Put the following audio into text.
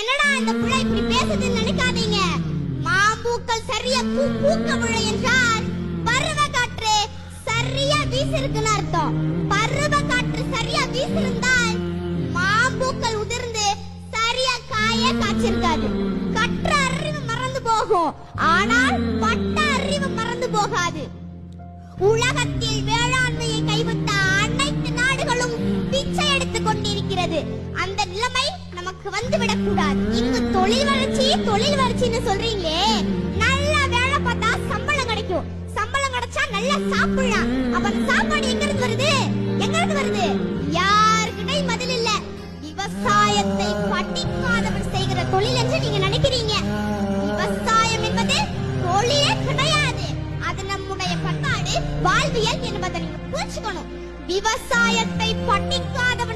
என்னடா இந்த புள்ள இப்படி பேசுதுன்னு நினைக்காதீங்க. மாம்பூக்கள் சரியா பூ பூக்கவில்லை என்றால் பருவ காற்று சரியா வீசிருக்குன்னு அர்த்தம். பருவ காற்று சரியா வீசிருந்தால் மாம்பூக்கள் உதிர்ந்து சரியா காய காய்ச்சிருக்காது. கற்ற அறிவு மறந்து போகும். ஆனால் பட்ட அறிவு மறந்து போகாது. உலகத்தில் வேளாண்மையை கைவிட்ட அனைத்து நாடுகளும் பிச்சை எடுத்துக் கொண்டிருக்கிறது. அந்த நிலைமை நமக்கு வந்துவிடக் கூடாது இங்கு தொழில் வளர்ச்சி தொழில் வளர்ச்சின்னு சொல்றீங்களே. நல்ல வேலை பார்த்தா சம்பளம் கிடைக்கும். சம்பளம் கிடைச்சா நல்லா சாப்பிடலாம். அப்ப அந்த சாப்பாடு எங்க இருந்து வருது? எங்க இருந்து வருது? யாருக்கிட்டையும் பதில் இல்ல. விவசாயத்தை படிக்காதவன் செய்கிற தொழில் என்று நீங்க நினைக்கிறீங்க. விவசாயம் என்பது தொழிலே கிடையாது. அது நம்முடைய பண்பாடு வாழ்வியல் என்பதை நீங்க புரிஞ்சுக்கணும். விவசாயத்தை படிக்காதவன்